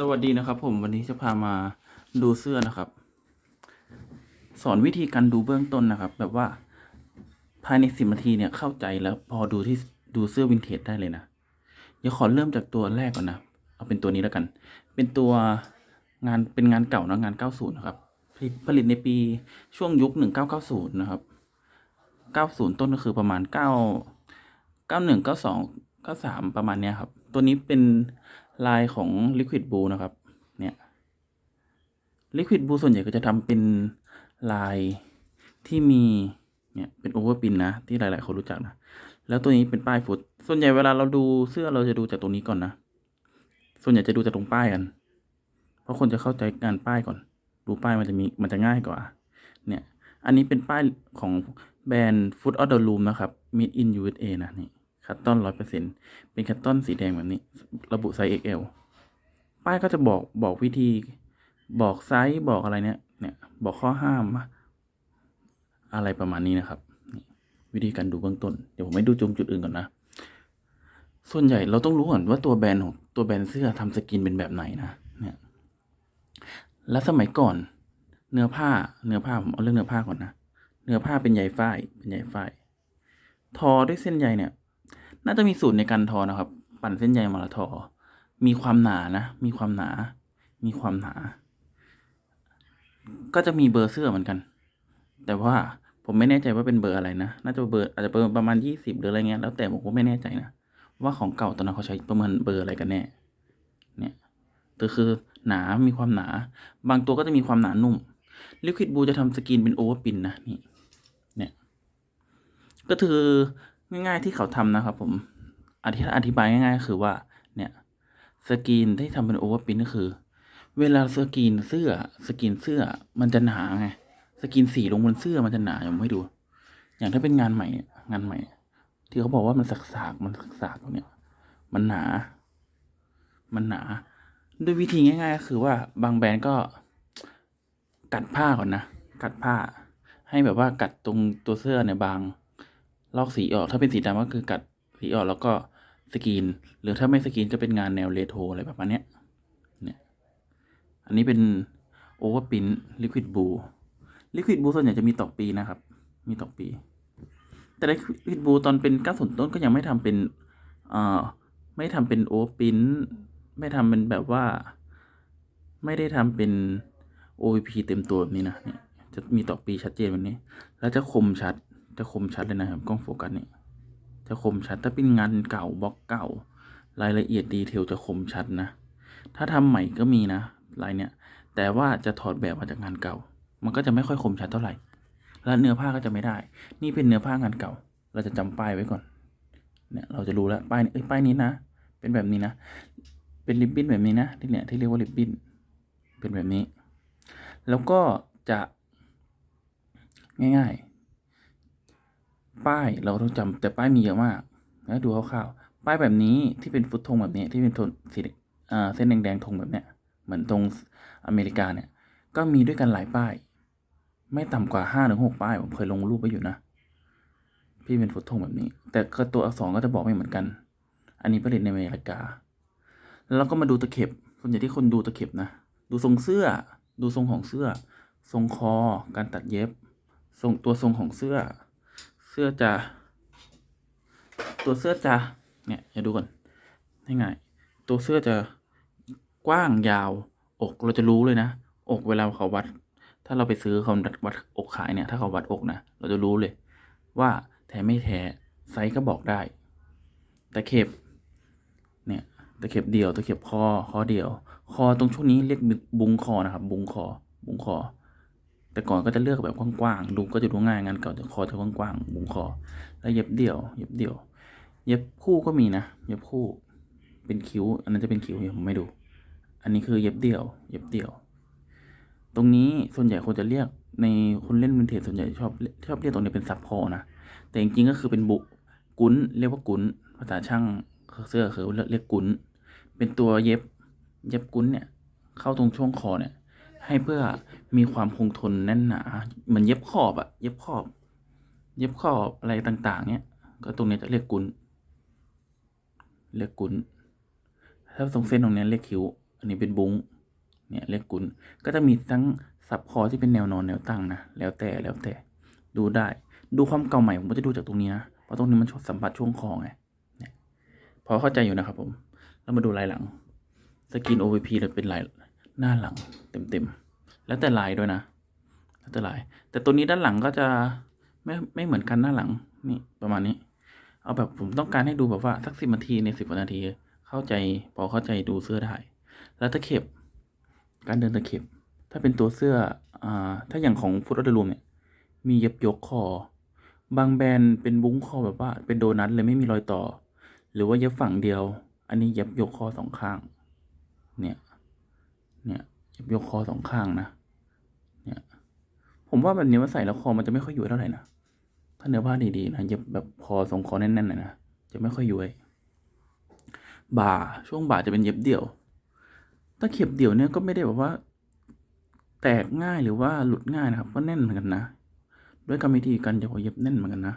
สวัสดีนะครับ ผมวันนี้จะพามาดูเสื้อนะครับ สอนวิธีการดูเบื้องต้นนะครับ แบบว่าภายในสิบนาทีเนี่ยเข้าใจแล้วพอดูที่ดูเสื้อวินเทจได้เลยนะเดี๋ยวขอเริ่มจากตัวแรกก่อนนะ เอาเป็นตัวนี้แล้วกัน เป็นตัวงานเป็นงานเก่านะงาน 90 นะครับ ผลิตผลิตในปีช่วงยุค 1990 นะครับ 90 ต้นก็คือประมาณ 9 91 92 93 ประมาณเนี้ยครับ ตัวนี้เป็น ลายของ Liquid Blue นะครับ เนี่ย Liquid Blue ส่วนใหญ่ก็จะทำเป็นลายที่มี เนี่ยเป็นโอเวอร์ปินนะ ที่หลาย ๆ คนรู้จักนะ แล้วตัวนี้เป็นป้ายฟุต ส่วนใหญ่เวลาเราดูเสื้อเราจะดูจากตรงนี้ก่อนนะ ส่วนใหญ่จะดูจากตรงป้ายกัน เพราะคนจะเข้าใจงานป้ายก่อน ดูป้ายมันจะมีมันจะง่ายกว่า เนี่ย อันนี้เป็นป้ายของแบรนด์ Foot of the Room นะครับ Made in USA นะนี่ คัตตอนร้อยเปอร์เซ็นเป็นคัตตอนสีแดงแบบนี้ ระบุไซส์ XL ป้ายก็จะบอกบอกวิธี บอกไซส์บอกอะไรเนี่ย เนี่ย บอกข้อห้าม อะไรประมาณนี้นะครับวิธีการดูเบื้องต้น เดี๋ยวผมไม่ดูจงจุดอื่นก่อนนะ ส่วนใหญ่เราต้องรู้ก่อนว่าตัวแบรนด์ของตัวแบรนด์เสื้อทำสกินเป็นแบบไหนนะ เนี่ย แล้วสมัยก่อน เนื้อผ้า เนื้อผ้าผมเอาเรื่องเนื้อผ้าก่อนนะ เนื้อผ้าเป็นใยฝ้าย เป็นใยฝ้าย ทอด้วยเส้นใยเนี่ย น่าจะมีสูตรในการทอนะครับ ปั่นเส้นใยมาแล้วทอ มีความหนานะ มีความหนา มีความหนา ก็จะมีเบอร์เสื้อเหมือนกัน แต่ว่าผมไม่แน่ใจว่าเป็นเบอร์อะไรนะ น่าจะเบอร์อาจจะเบอร์ประมาณยี่สิบหรืออะไรเงี้ย แล้วแต่ผมก็ไม่แน่ใจนะ ว่าของเก่าตอนนั้นเขาใช้ประเมาณเบอร์อะไรกันแน่ เนี่ยก็คือหนา มีความหนา บางตัวก็จะมีความหนานุ่ม ลิควิดบูจะทำสกรีนเป็นโอเวอร์ปินนะนี่ เนี่ย ก็คือ ง่ายๆที่เขาทำนะครับผมอธิอธิบายง่ายๆคือว่าเนี่ยสกรีนที่ทำเป็นโอเวอร์ปินก็คือ เวลาสกรีนเสื้อสกรีนเสื้อมันจะหนาไงสกรีนสีลงบนเสื้อมันจะหนาอย่างให้ดู อย่างถ้าเป็นงานใหม่งานใหม่ ที่เขาบอกว่ามันสากมันสากตรงเนี้ยมันหนา มันหนา ด้วยวิธีง่ายๆก็คือว่าบางแบรนด์ก็กัดผ้าก่อนนะ กัดผ้า ให้แบบว่ากัดตรงตัวเสื้อเนี่ยบาง ลอกสีออก ถ้าเป็นสีดำก็คือกัดสีออกแล้วก็สกรีน หรือถ้าไม่สกรีนก็เป็นงานแนวเรโทรอะไรประมาณเนี้ยเนี่ยอันนี้เป็นโอเวอร์ปินลิควิดบูลิควิดบูส่วนใหญ่จะมีต่อปีนะครับ มีต่อปี แต่ลิควิดบูตอนเป็นก้าสนต้นก็ยังไม่ทำเป็นเอ่อไม่ทำเป็นโอเวอร์ปินไม่ทำเป็นแบบว่า ไม่ได้ทำเป็น OVP เต็มตัวแบบนี้นะเนี่ยจะมีต่อปีชัดเจนแบบนี้ แล้วจะคมชัด จะคมชัดเลยนะครับกล้องโฟกัสเนี่ยจะคมชัดถ้าเป็นงานเก่าบล็อกเก่า รายละเอียดดีเทลจะคมชัดนะ ถ้าทำใหม่ก็มีนะลายเนี้ยแต่ว่าจะถอดแบบมาจากงานเก่า มันก็จะไม่ค่อยคมชัดเท่าไหร่ และเนื้อผ้าก็จะไม่ได้ นี่เป็นเนื้อผ้างานเก่า เราจะจำป้ายไว้ก่อนเนี่ยเราจะรู้แล้วป้ายนี้เอ้ยป้ายนี้นะ เป็นแบบนี้นะ เป็นริบบิ้นแบบนี้นะที่เนี่ยที่เรียกว่าริบบิ้นเป็นแบบนี้ แล้วก็จะง่าย ๆ ป้ายเราต้องจำแต่ป้ายมีเยอะมากนะดูคร่าวๆป้ายแบบนี้ที่เป็นฟุตธงแบบนี้ที่เป็นทนสีเส้นแดงๆธงแบบเนี้ยเหมือนตรงอเมริกาเนี่ย ก็มีด้วยกันหลายป้าย ไม่ต่ำกว่าห้าถึงหกป้ายผมเคยลงรูปไว้อยู่นะพี่เป็นฟุตธงแบบนี้ แต่ก็ตัวอักษรก็จะบอกไม่เหมือนกัน อันนี้ผลิตในอเมริกา แล้วเราก็มาดูตะเข็บส่วนใหญ่ที่คนดูตะเข็บนะดูทรงเสื้อ ดูทรงของเสื้อ ทรงคอ การตัดเย็บ ทรงตัวทรงของเสื้อ เสื้อจะ ตัวเสื้อจะเนี่ยอย่าดูก่อนให้ง่ายๆตัวเสื้อจะกว้างยาว อกเราจะรู้เลยนะ อกเวลาเขาวัด ถ้าเราไปซื้อเขาวัดอกขายเนี่ย ถ้าเขาวัดอกนะเราจะรู้เลย ว่าแท้ไม่แท้ไซส์ก็บอกได้ตะเข็บเนี่ยตะเข็บเดียวตะเข็บคอคอเดียว คอตรงช่วงนี้เรียกบุงคอนะครับ บุงคอ บุงคอ แต่ก่อนก็จะเลือกแบบกว้างๆ ดูก็จะดูง่ายงานเก่าจะคอจะกว้างๆบุงคอ แล้วเย็บเดี่ยว เย็บเดี่ยว เย็บคู่ก็มีนะ เย็บคู่ เป็นคิ้ว อันนั้นจะเป็นคิ้วผมไม่ดู อันนี้คือเย็บเดี่ยว เย็บเดี่ยว ตรงนี้ส่วนใหญ่คนจะเรียกในคนเล่นวินเทจส่วนใหญ่ชอบชอบเรียกตรงนี้เป็นซับพอนะ แต่จริงๆก็คือเป็นบุกุ้นเรียกว่ากุ้นภาษาช่างเสื้อคือเรียกกุ้นเป็นตัวเย็บ เย็บกุ้นเนี่ย เข้าตรงช่วงคอเนี่ย ให้เพื่อมีความคงทนแน่นหนาเหมือนเย็บขอบอะเย็บขอบ เย็บขอบอะไรต่าง ๆ เนี่ยก็ตรงนี้จะเรียกกุนเรียกกุนถ้าตรงเส้นตรงนี้เรียกคิ้ว อันนี้เป็นบุ้งเนี่ยเรียกกุนก็จะมีทั้งสับคอที่เป็นแนวนอนแนวตั้งนะแล้วแต่แล้วแต่ดูได้ ดูความเก่าใหม่ผมก็จะดูจากตรงนี้นะเพราะตรงนี้มันสัมผัสช่วงคอไงเนี่ยพอเข้าใจอยู่นะครับผม แล้วมาดูลายหลัง สกิน OVP เลยเป็นลาย หน้าหลังเต็มๆ แล้วแต่ลายด้วยนะ แล้วแต่ลาย แต่ตัวนี้ด้านหลังก็จะไม่ไม่เหมือนกันหน้าหลังนี่ประมาณนี้ เอาแบบผมต้องการให้ดูแบบว่าสักสิบนาทีในสิบนาที เข้าใจพอเข้าใจดูเสื้อได้ แล้วตะเข็บ การเดินตะเข็บ ถ้าเป็นตัวเสื้ออ่าถ้าอย่างของฟุตออเดอรูมเนี่ย มีเย็บยกคอ บางแบรนด์เป็นบุ้งคอแบบว่า เป็นโดนัทเลยไม่มีรอยต่อ หรือว่าเย็บฝั่งเดียว อันนี้เย็บยกคอสองข้าง เนี่ย เนี่ยเย็บยกคอสองข้างนะ เนี่ย ผมว่าแบบนี้ว่าใส่แล้วคอมันจะไม่ค่อยอย้วยเท่าไหร่นะ ถ้าเนื้อผ้าดีๆนะเย็บแบบคอทรงคอแน่นๆหน่อยนะ จะไม่ค่อยย้วยบ่าช่วงบ่าจะเป็นเย็บเดี่ยวตะเข็บเดี่ยวเนี่ยก็ไม่ได้แบบว่า แตกง่ายหรือว่าหลุดง่ายนะครับ ก็แน่นเหมือนกันนะ ด้วยกรรมวิธีการเย็บเย็บแน่นเหมือนกันนะ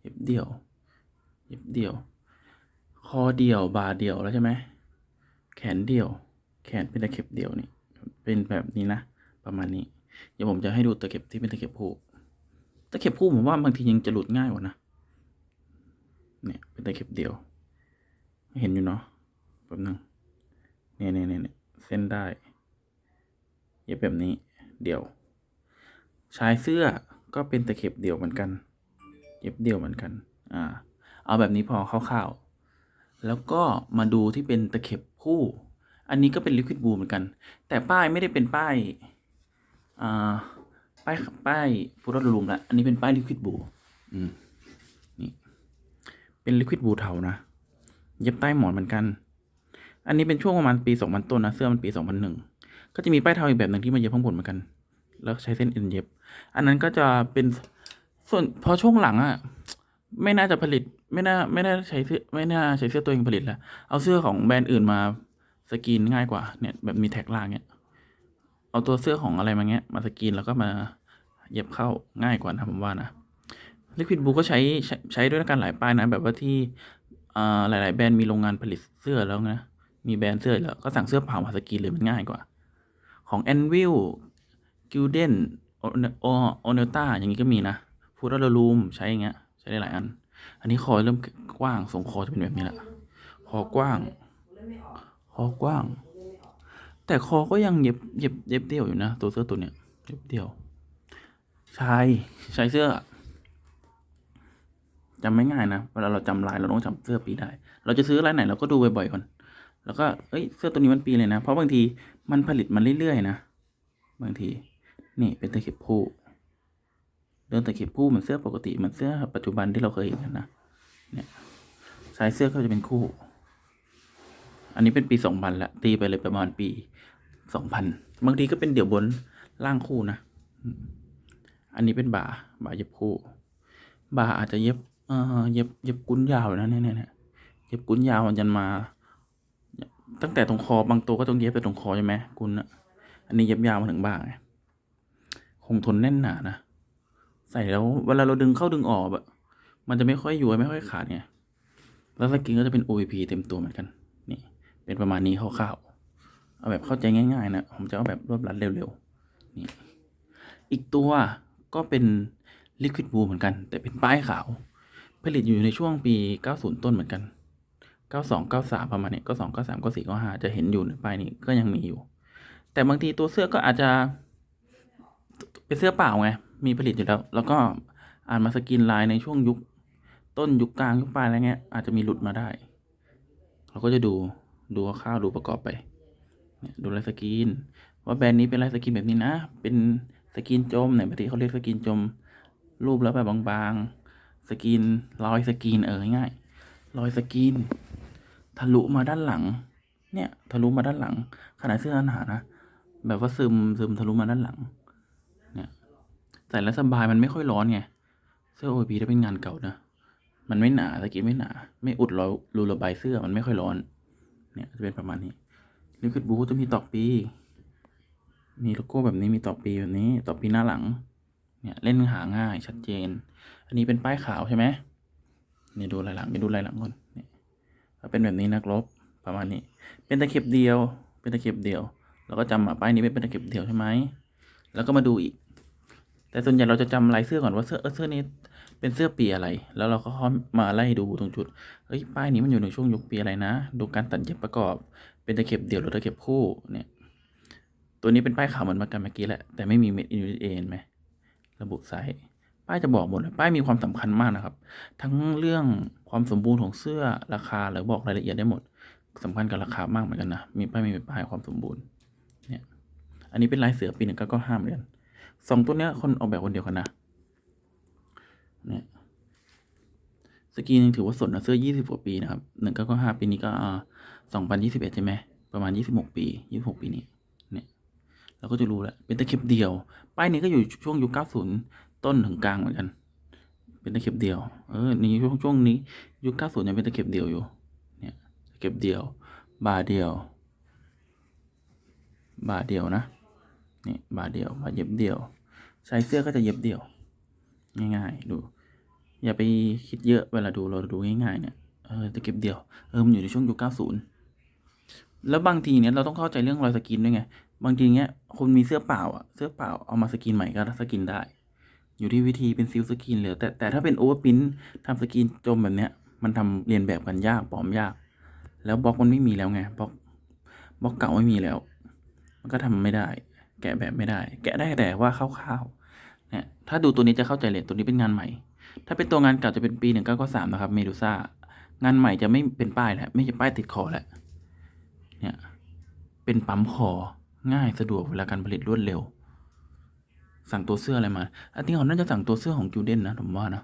เย็บเดี่ยว เย็บเดี่ยว คอเดี่ยวบ่าเดี่ยวแล้วใช่ไหม แขนเดี่ยว แขนเป็นตะเข็บเดี่ยวนี่ เป็นแบบนี้นะ ประมาณนี้ เดี๋ยวผมจะให้ดูตะเข็บที่เป็นตะเข็บคู่ตะเข็บคู่ผมว่าบางทียังจะหลุดง่ายกว่านะ เนี่ยเป็นตะเข็บเดี่ยว เห็นอยู่เนาะแบบนึงเนี่ยเนี่ยเนี่ยเนี่ยเส้นได้ เย็บแบบนี้ เดี่ยว ชายเสื้อก็เป็นตะเข็บเดี่ยวเหมือนกัน เย็บเดี่ยวเหมือนกัน อ่า เอาแบบนี้พอคร่าวๆ แล้วก็มาดูที่เป็นตะเข็บคู่ อันนี้ก็เป็นลิควิดบูเหมือนกัน แต่ป้ายไม่ได้เป็นป้ายอ่าป้ายป้ายฟูรอดลูมละอันนี้เป็นป้ายลิควิดบูอืมนี่เป็นลิควิดบูเทานะ เย็บใต้หมอนเหมือนกัน อันนี้เป็นช่วงประมาณปีสองพันต้นนะ เสื้อมันปีสองพันหนึ่งก็จะมีป้ายเทาอีกแบบหนึ่งที่มาเย็บข้างบนเหมือนกัน แล้วใช้เส้นเอ็นเย็บ อันนั้นก็จะเป็นส่วนพอช่วงหลังอะไม่น่าจะผลิตไม่น่าไม่น่าใช้เสื้อไม่น่าใช้เสื้อตัวเองผลิตแล้วเอาเสื้อของแบรนด์อื่นมา สกรีนง่ายกว่าเนี่ยแบบมีแท็กล่างเนี่ยเอาตัวเสื้อของอะไรมาเงี้ยมาสกรีนแล้วก็มาเย็บเข้าง่ายกว่านะผมว่านะลิควิดบูก็ใช้ใช้ใช้ด้วยกันหลายป้ายนะ แบบว่าที่อ่าหลาย ๆ แบรนด์มีโรงงานผลิตเสื้อแล้วนะ มีแบรนด์เสื้อแล้วก็สั่งเสื้อเผามาสกรีนเลยมันง่ายกว่า ของ a n v i l g i l d e n o o n e l t a อย่างนี้ก็มีนะ f o o d r Room ใช้อย่างเงี้ยใช้ได้หลายอัน อันนี้คอเริ่มกว้างทรงคอจะเป็นแบบนี้แหละคอกว้าง อกว้าง แต่คอก็ยังเย็บเย็บเย็บเดี่ยวอยู่นะ ตัวเสื้อตัวเนี้ยเย็บเดี่ยวชายชายเสื้อจำไม่ง่ายนะเวลาเราจำลายเราต้องจำเสื้อปีได้ เราจะซื้อลายไหนเราก็ดูบ่อยๆก่อน แล้วก็เอ้ยเสื้อตัวนี้มันปีเลยนะ เพราะบางทีมันผลิตมาเรื่อยๆนะบางที นี่เป็นตะเข็บคู่เดินตะเข็บคู่เหมือนเสื้อปกติเหมือนเสื้อปัจจุบันที่เราเคยเห็นกันนะเนี่ยสายเสื้อก็จะเป็นคู่ อันนี้เป็นปีสองพันละตีไปเลยประมาณปีสองพันบางทีก็เป็นเดี่ยวบนล่างคู่นะ อันนี้เป็นบ่าบ่าเย็บคู่ บ่าอาจจะเย็บเอ่อเย็บเย็บกุ้นยาวนะเนี่ยเนี่ยเนี่ยเย็บกุ้นยาวมันจนมา ตั้งแต่ตรงคอบางตัวก็ต้องเย็บไปตรงคอใช่ไหมกุนอะอันนี้เย็บยาวมาถึงบ่าไงคงทนแน่นหนานะใส่แล้วเวลาเราดึงเข้าดึงออกแบบมันจะไม่ค่อยย้วยไม่ค่อยขาดไงแล้วสกินก็จะเป็น OVP เต็มตัวเหมือนกัน เป็นประมาณนี้คร่าวๆเอาแบบเข้าใจง่ายๆนะผมจะเอาแบบรวบรัดเร็วๆนี่อีกตัวก็เป็น Liquid Blue เหมือนกัน แต่เป็นป้ายขาว ผลิตอยู่ในช่วงปี 90 ต้นเหมือนกัน 92 93 ประมาณนี้92 93 94 95 จะเห็นอยู่ในป้ายนี้ก็ยังมีอยู่ แต่บางทีตัวเสื้อก็อาจจะเป็นเสื้อเปล่าไง มีผลิตอยู่แล้ว แล้วก็อ่านมาสกรีนลายในช่วงยุคต้นยุคกลางยุคปลายอะไรเงี้ยอาจจะมีหลุดมาได้ เราก็จะดู ดูข้าวดูประกอบไปดูลายสกรีนว่าแบรนด์นี้เป็นลายสกรีนแบบนี้นะ เป็นสกรีนจมเนี่ยบางทีเขาเรียกสกรีนจม รูปแล้วแบบบางๆ สกรีนรอยสกรีนเออง่ายรอยสกรีนทะลุมาด้านหลัง เนี่ยทะลุมาด้านหลัง ขนาดเสื้อหนานะแบบว่าซึมซึมทะลุมาด้านหลัง เนี่ยใส่แล้วสบายมันไม่ค่อยร้อนไงเสื้อ OP ถ้าเป็นงานเก่านะมันไม่หนาสกรีนไม่หนา ไม่อุดรอยรูระบายเสื้อมันไม่ค่อยร้อน เนี่ยจะเป็นประมาณนี้ลิควิดบูจะมีต่อปี มีโลโก้แบบนี้มีต่อปีแบบนี้ต่อปีหน้าหลัง เนี่ยเล่นหาง่ายชัดเจน อันนี้เป็นป้ายขาวใช่ไหมเนี่ยดูลายหลังไปดูลายหลังก่อนเนี่ถ้าเป็นแบบนี้นักรบประมาณนี้ เป็นตะเข็บเดียว เป็นตะเข็บเดียวเราก็จำอะป้ายนี้เป็นตะเข็บเดียวใช่ไหมแล้วก็มาดูอีก แต่ส่วนใหญ่เราจะจำลายเสื้อก่อนว่าเสื้อเออเสื้อนี้เป็นเสื้อปีอะไร แล้วเราก็ค่อยมาไล่ดูตรงจุดเฮ้ยป้ายนี้มันอยู่ในช่วงยุคปีอะไรนะ ดูการตัดเย็บประกอบ เป็นตะเข็บเดี่ยวหรือตะเข็บคู่เนี่ย ตัวนี้เป็นป้ายขาวเหมือนมากันเมื่อกี้แหละ แต่ไม่มี made in USA เห็นไหมระบุไซส์ป้ายจะบอกหมดเลยป้ายมีความสำคัญมากนะครับ ทั้งเรื่องความสมบูรณ์ของเสื้อราคาหรือบอกรายละเอียดได้หมดสำคัญกับราคามากเหมือนกันนะ มีป้ายมีป้ายความสมบูรณ์ เนี่ย อันนี้เป็นลายเสือปีหนึ่งก็ห้าเหมือนกัน สองตัวเนี้ยคนออกแบบคนเดียวกันนะเนี่ยสกีนยังถือว่าสดนะเสื้อยี่สิบกว่าปีนะครับหนึ่งก็ก็ห้าปีนี้ก็สองพันยี่สิบเอ็ดใช่ไหมประมาณยี่สิบหกปียี่สิบหกปีนี้เนี่ยเราก็จะรู้แล้วเป็นตะเข็บเดียว ป้ายนี้ก็อยู่ช่วงยุค90ต้นถึงกลางเหมือนกัน เป็นตะเข็บเดียว เออในช่วงช่วงนี้ยุค90ยังเป็นตะเข็บเดียวอยู่ เนี่ยตะเข็บเดียว บาเดียว บาเดียวนะ นี่บาเดียวบาเย็บเดียวใส่เสื้อก็จะเย็บเดียว ง่ายๆ ดู อย่าไปคิดเยอะเวลาดูเราดูง่ายๆเนี่ยเออตะเข็บเดียวเออมันอยู่ในช่วงยุค90แล้วบางทีเนี่ยเราต้องเข้าใจเรื่องรอยสกินด้วยไง บางทีเนี้ยคุณมีเสื้อเปล่าอะเสื้อเปล่าเอามาสกินใหม่ก็สกินได้ อยู่ที่วิธีเป็นซิลสกินเหลือแต่แต่ถ้าเป็นโอเวอร์พินทำสกินจมแบบเนี้ยมันทำเรียนแบบกันยากปลอมยาก แล้วบล็อกมันไม่มีแล้วไงบล็อกบล็อกเก่าไม่มีแล้ว มันก็ทำไม่ได้ แกะแบบไม่ได้ แกะได้แต่ว่าคร่าวๆเนี่ยถ้าดูตัวนี้จะเข้าใจเลยตัวนี้เป็นงานใหม่ ถ้าเป็นตัวงานเก่าจะเป็นปีหนึ่งเก้าก็สามนะครับเมดูซ่างานใหม่จะไม่เป็นป้ายแล้วไม่ใช่ป้ายติดคอแล้วเนี่ยเป็นปั๊มคอง่ายสะดวกเวลาการผลิตรวดเร็ว สั่งตัวเสื้ออะไรมาอันนี้เขาน่าจะสั่งตัวเสื้อของจูเดนนะผมว่านะ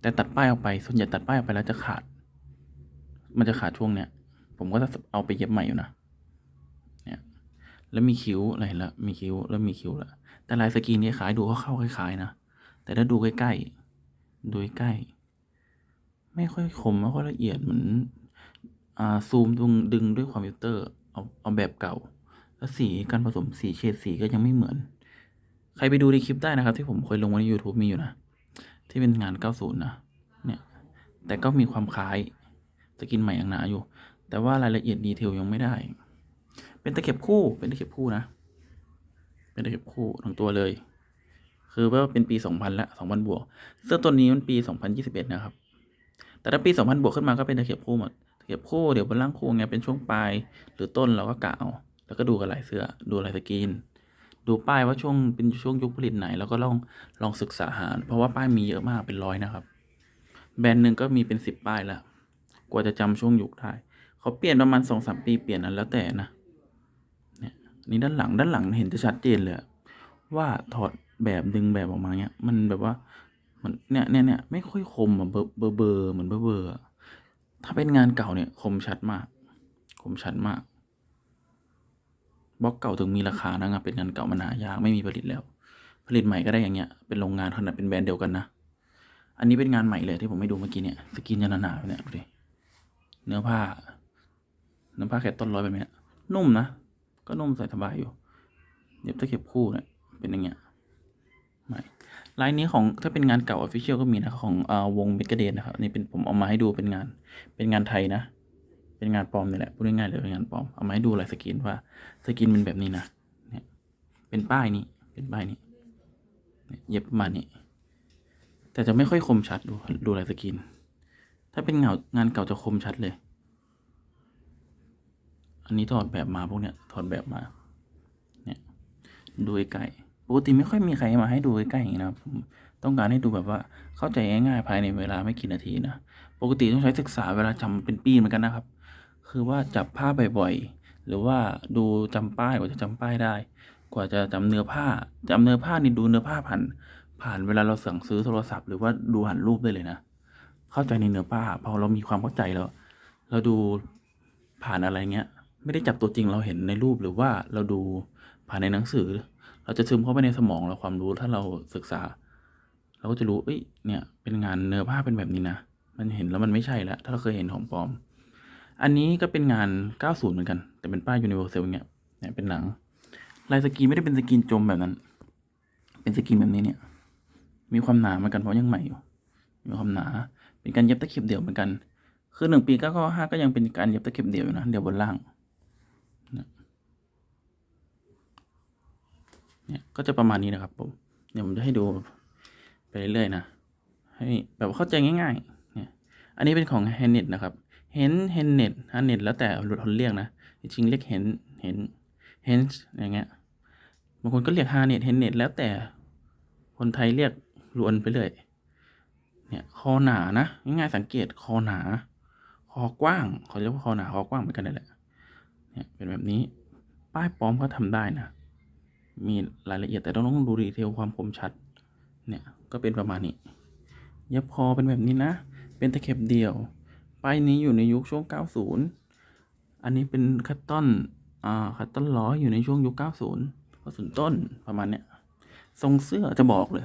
แต่ตัดป้ายออกไปส่วนใหญ่ตัดป้ายออกไปแล้วจะขาด มันจะขาดช่วงเนี้ย ผมก็จะเอาไปเย็บใหม่อยู่นะ แล้วมีคิ้วอะไรละมีคิ้วแล้วมีคิ้วละแต่ลายสกรีนนี่คล้ายดูเข้าๆคล้ายๆนะแต่ถ้าดูใกล้ๆดูใกล้ไม่ค่อยคมไม่ค่อยละเอียดเหมือนอ่าซูมดึงดึงด้วยคอมพิวเตอร์เอาเอาแบบเก่า แล้วสีการผสมสีเฉดสีก็ยังไม่เหมือน ใครไปดูในคลิปได้นะครับ ที่ผมเคยลงไว้ใน YouTube มีอยู่นะ ที่เป็นงาน 90 นะ เนี่ย แต่ก็มีความคล้ายสกินใหม่อย่างหนาอยู่ แต่ว่ารายละเอียดดีเทลยังไม่ได้ เป็นตะเข็บคู่ เป็นตะเข็บคู่นะ เป็นตะเข็บคู่ทั้งตัวเลย คือว่าเป็นปี2000ละ2000บวก เสื้อตัวนี้มันปี2021นยี่สิบเอ็ดนะครับ แต่ถ้าปี2000บวกขึ้นมาก็เป็นตะเข็บคู่หมด ตะเข็บคู่เดี๋ยวบนล่างคู่ไงเป็นช่วงปลาย หรือต้นเราก็กะเอา แล้วก็ดูกันลายเสื้อ ดูลายสกรีน ดูป้ายว่าช่วงเป็นช่วงยุคผลิตไหน แล้วก็ลองลองศึกษาหา เพราะว่าป้ายมีเยอะมากเป็นร้อยนะครับ แบรนด์หนึ่งก็มีเป็นสิบป้ายละกว่าจะจำช่วงยุคได้ เขาเปลี่ยนประมาณสองสามปีเปลี่ยนนั้นแล้วแต่นะ นี่ด้านหลังด้านหลังเห็นจะชัดเจนเลยว่าถอดแบบดึงแบบออกมาเนี้ย มันแบบว่ามันเนี่ยเนี่ยเนี่ยไม่ค่อยคมอะเบอร์เบอร์เบอร์เหมือนเบอร์เบอร์ถ้าเป็นงานเก่าเนี่ยคมชัดมาก คมชัดมากบล็อกเก่าถึงมีราคานะครับเป็นงานเก่ามันหายากไม่มีผลิตแล้ว ผลิตใหม่ก็ได้อย่างเงี้ยเป็นโรงงานขนาดเป็นแบรนด์เดียวกันนะอันนี้เป็นงานใหม่เลยที่ผมให้ดูเมื่อกี้เนี่ยสกินยันหนาๆเนี่ยดูดิเนื้อผ้าเนื้อผ้าแค่ต้นร้อยแบบเนี้ยนุ่มนะ ก็นุ่มใส่สบายอยู่ เย็บตะเข็บคู่เนี่ยเป็นอย่างเงี้ยใหม่ลายนี้ของถ้าเป็นงานเก่าออฟฟิเชียลก็มีนะของอวงเบกเดนนะครับนี่เป็นผมเอามาให้ดูเป็นงาน เป็นงานไทยนะ เป็นงานปลอมนี่แหละพูดง่ายๆเลยเป็นงานปลอมเอามาให้ดูลายสกรีนว่าสกรีนเป็นแบบนี้นะเนี่ยเป็นป้ายนี้เป็นป้ายนี้เย็บประมาณนี้ แต่จะไม่ค่อยคมชัดดูดูลายสกรีนถ้าเป็นเงางานเก่าจะคมชัดเลย อันนี้ถอดแบบมาพวกเนี้ยถอดแบบมา เนี่ย ดูใกล้ปกติไม่ค่อยมีใครมาให้ดูใกล้ๆอย่างนี้นะครับผมต้องการให้ดูแบบว่าเข้าใจง่ายๆภายในเวลาไม่กี่นาทีนะ ปกติต้องใช้ศึกษาเวลาจำเป็นปีเหมือนกันนะครับ คือว่าจับผ้าบ่อยๆ หรือว่าดูจำป้ายกว่าจะจำป้ายได้ กว่าจะจำเนื้อผ้าจำเนื้อผ้านี่ดูเนื้อผ้าผ่านผ่านเวลาเราสั่งซื้อโทรศัพท์ หรือว่าดูหันรูปได้เลยนะ เข้าใจในเนื้อผ้าพอเรามีความเข้าใจแล้ว เราดูผ่านอะไรเงี้ย ไม่ได้จับตัวจริงเราเห็นในรูปหรือว่าเราดูผ่านในหนังสือ เราจะซึมเข้าไปในสมองเราความรู้ถ้าเราศึกษา เราก็จะรู้เอ้ยเนี่ยเป็นงานเนื้อผ้าเป็นแบบนี้นะมันเห็นแล้วมันไม่ใช่แล้วถ้าเราเคยเห็นของปลอม อันนี้ก็เป็นงาน 90 เหมือนกัน แต่เป็นป้าย Universal อย่างเงี้ยเนี่ยเป็นหนังลายสกรีนไม่ได้เป็นสกรีนจมแบบนั้น เป็นสกรีนแบบนี้เนี่ย มีความหนาเหมือนกันเพราะยังใหม่อยู่ มีความหนา เป็นการเย็บตะเข็บเดี่ยวเหมือนกัน คือหนึ่งปีเก้าห้าก็ยังเป็นการเย็บตะเข็บเดี่ยวอยู่นะ เดี่ยวบนล่าง เนี่ยก็จะประมาณนี้นะครับผมเดี๋ยวผมจะให้ดูไปเรื่อยๆนะให้แบบเข้าใจง่ายๆเนี่ยอันนี้เป็นของ h e n n e t นะครับ h e n h e n n e t h e n n e t แล้วแต่คนเรียกนะ จริงเรียก hen hen hen อย่างเงี้ยบางคนก็เรียก h a n e t h e n n e t แล้วแต่คนไทยเรียกรวนไปเรื่อยเนี่ยคอหนานะง่ายๆสังเกตคอหนา คอกว้างเขาเรียกว่าคอหนาคอกว้างเหมือนกันนั่นแหละเนี่ยเป็นแบบนี้ป้ายปลอมก็ทำได้นะ มีรายละเอียดแต่ต้องต้องดูดีเทลความคมชัด เนี่ยก็เป็นประมาณนี้เย็บคอเป็นแบบนี้นะ เป็นตะเข็บเดี่ยวป้ายนี้อยู่ในยุคช่วง 90 อันนี้เป็นคัตตอนอ่าคัตตอนล้ออยู่ในช่วงยุค 90กระสุนต้นประมาณเนี้ยทรงเสื้อจะบอกเลย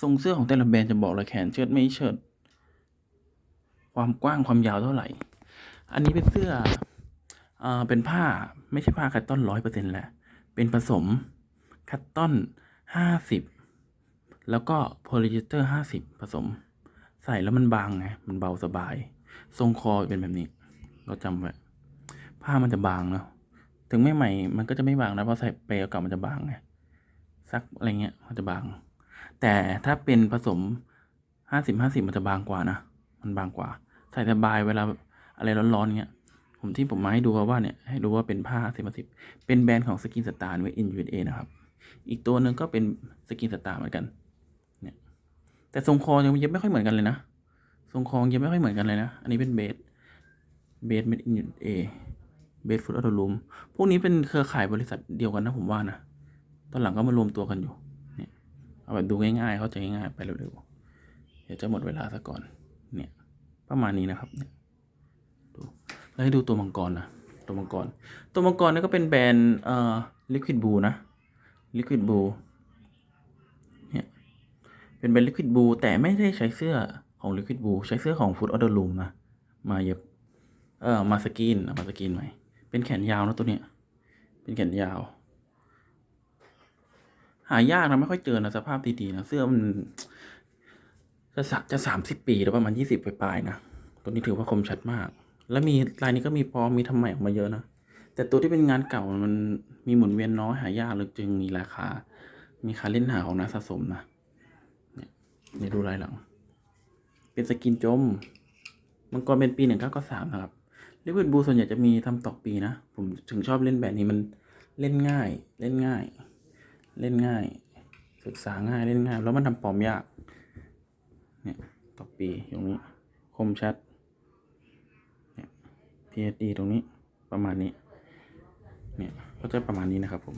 ทรงเสื้อของแต่ละแบรนด์จะบอกเลยแขนเชิดไม่เชิด ความกว้างความยาวเท่าไหร่ อันนี้เป็นเสื้ออ่าเป็นผ้าไม่ใช่ผ้าคัตตอนร้อยเปอร์เซ็นต์แหละ เป็นผสม คัตตอนห้าสิบแล้วก็โพลีเอสเตอร์ห้าสิบผสม ใส่แล้วมันบางไง มันเบาสบาย ทรงคอเป็นแบบนี้ เราจำไว้ ผ้ามันจะบางเนาะ ถึงไม่ใหม่ มันก็จะไม่บางนะ เพราะใส่เปลเก่ามันจะบางไง ซักอะไรเงี้ย มันจะบาง แต่ถ้าเป็นผสมห้าสิบห้าสิบมันจะบางกว่านะ มันบางกว่า ใส่สบายเวลาอะไรร้อนๆเงี้ยผมที่ผมมาให้ดูว่าเนี่ย ให้ดูว่าเป็นผ้าสิบสิบเป็นแบรนด์ของสกินสตาร์เวอินยูเอนะครับ อีกตัวหนึ่งก็เป็นสกินสตาร์เหมือนกัน เนี่ย แต่ทรงคอยังเย็บไม่ค่อยเหมือนกันเลยนะ ทรงคอเย็บไม่ค่อยเหมือนกันเลยนะ อันนี้เป็นเบส เบสเมดอินยูเอเบสฟูดออโตลูมพวกนี้เป็นเครือข่ายบริษัทเดียวกันนะผมว่านะ ตอนหลังก็มารวมตัวกันอยู่ เนี่ย เอาแบบดูง่ายๆ เข้าใจง่ายๆ ไปเร็วๆ เดี๋ยวจะหมดเวลาซะก่อน เนี่ย ประมาณนี้นะครับเนี่ยดูแล้วให้ดูตัวมังกรนะ ตัวมังกร ตัวมังกรนี่ก็เป็นแบรนด์เอ่อลิควิดบูนะ ลิควิดบูเนี่ยเป็นแบรนด์ลิควิดบูแต่ไม่ได้ใช้เสื้อของลิควิดบูใช้เสื้อของฟูดออเดอร์ลูมนะมาเย็บเออมาสกรีนมาสกรีนใหม่เป็นแขนยาวนะตัวเนี้ยเป็นแขนยาว หายากนะไม่ค่อยเจอนะสภาพดีๆนะเสื้อมันจะสักจะสามสิบปีแล้วประมาณยี่สิบปลายๆนะตัวนี้ถือว่าคมชัดมาก แล้วมีลายนี้ก็มีปอมมีทำใหม่ออกมาเยอะนะ แต่ตัวที่เป็นงานเก่ามันมีหมุนเวียนน้อยหายากเลยจึงมีราคา มีค่าเล่นหาของนักสะสมนะเนี่ยดูลายหลัง เป็นสกินจม มังกรเป็นปีหนึ่งเก้าก็สามนะครับลิควิดบูส่วนใหญ่จะมีทำตอกปีนะ ผมถึงชอบเล่นแบบนี้มันเล่นง่าย เล่นง่าย เล่นง่าย ศึกษาง่ายเล่นง่าย แล้วมันทำปลอมยาก เนี่ยตอกปีตรงนี้ คมชัด เนี่ย PSD ตรงนี้ประมาณนี้ เนี่ยก็จะประมาณนี้นะครับผม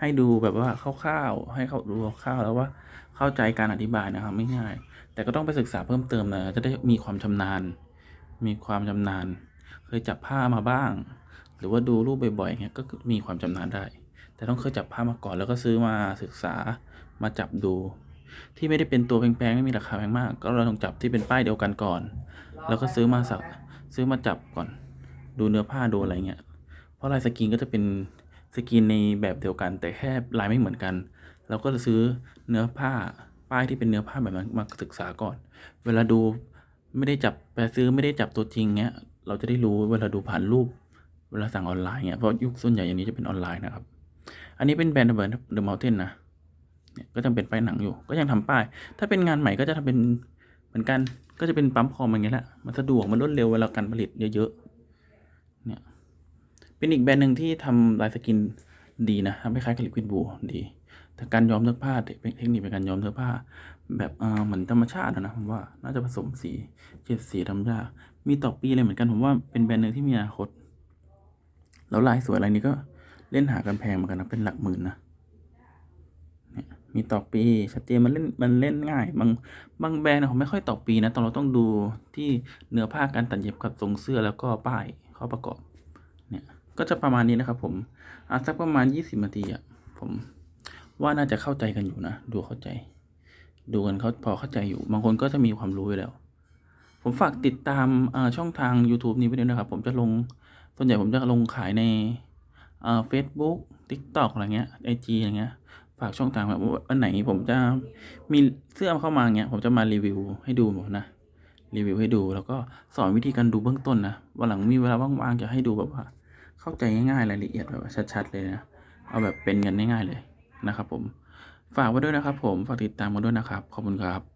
ให้ดูแบบว่าคร่าวๆให้เขาดูคร่าวๆแล้วว่าเข้าใจการอธิบายนะครับไม่ง่าย แต่ก็ต้องไปศึกษาเพิ่มเติมนะจะได้มีความชำนาญ มีความชำนาญ เคยจับผ้ามาบ้าง หรือว่าดูรูปบ่อยๆเงี้ยก็มีความชำนาญได้ แต่ต้องเคยจับผ้ามาก่อนแล้วก็ซื้อมาศึกษามาจับดูที่ไม่ได้เป็นตัวแพงๆไม่มีราคาแพงมาก ก็เราต้องจับที่เป็นป้ายเดียวกันก่อน แล้วก็ซื้อมาสักซื้อมาจับก่อน ดูเนื้อผ้าดูอะไรเงี้ย เพราะลายสกรีนก็จะเป็นสกรีนในแบบเดียวกัน แต่แค่ลายไม่เหมือนกัน เราก็จะซื้อเนื้อผ้าป้ายที่เป็นเนื้อผ้าแบบนั้นมาศึกษาก่อน เวลาดูไม่ได้จับไปซื้อไม่ได้จับตัวจริงเงี้ย เราจะได้รู้เวลาดูผ่านรูป เวลาสั่งออนไลน์เงี้ย เพราะยุคส่วนใหญ่อย่างนี้จะเป็นออนไลน์นะครับ อันนี้เป็นแบรนด์เบิร์ดเดอะม t ลเทนนะเนี่ยก็ยังเป็นป้ายหนังอยู่ ก็ยังทำป้าย ถ้าเป็นงานใหม่ก็จะทำเป็นเหมือนกัน ก็จะเป็นปั๊มคอมอย่างเงี้ยแหละ มันสะดวก มันรวดเร็วเวลาการผลิตเยอะๆ เนี่ย เป็นอีกแบรนด์หนึ่งที่ทำลายสกินดีนะทำให้คล้ายกับลิควิดบูดีแต่การย้อมเนื้อผ้าเทคนิคในการย้อมเนื้อผ้า แบบเออเหมือนธรรมชาติอะนะผมว่าน่าจะผสมสีเจ็ดสีทำยากมีต่อปีเลยเหมือนกันผมว่าเป็นแบรนด์หนึ่งที่มีอนาคตแล้วลายสวยอะไรนี้ก็เล่นหากันแพงเหมือนกันนะเป็นหลักหมื่นนะเนี่ยมีต่อปีชัดเจนมันเล่นมันเล่นง่าย บางบางแบรนด์เขาไม่ค่อยต่อปีนะตอนเราต้องดูที่เนื้อผ้าการตัดเย็บกับทรงเสื้อแล้วก็ป้าย ข้อประกอบ เนี่ย ก็จะประมาณนี้นะครับผมอะสักประมาณยี่สิบนาทีอะผมว่าน่าจะเข้าใจกันอยู่นะ ดูเข้าใจ ดูกันเขาพอเข้าใจอยู่ บางคนก็จะมีความรู้อยู่แล้ว ผมฝากติดตามช่องทาง YouTube นี้ไว้ด้วยนะครับ ผมจะลง ส่วนใหญ่ผมจะลงขายในเอ่อ Facebook TikTok อะไรเงี้ย IG อะไรเงี้ย ฝากช่องทางแบบวันไหนผมจะมีเสื้อเข้ามาเงี้ย ผมจะมารีวิวให้ดูหมดนะ รีวิวให้ดู แล้วก็สอนวิธีการดูเบื้องต้นนะวันหลังมีเวลาว่างๆจะให้ดูแบบว่า เข้าใจง่ายๆรายละเอียดแบบว่าชัด ๆ เลยนะเอาแบบเป็นกันง่ายๆเลยนะครับ ผม ฝากไว้ด้วยนะครับ ผมฝากติดตามกันด้วยนะครับขอบคุณครับ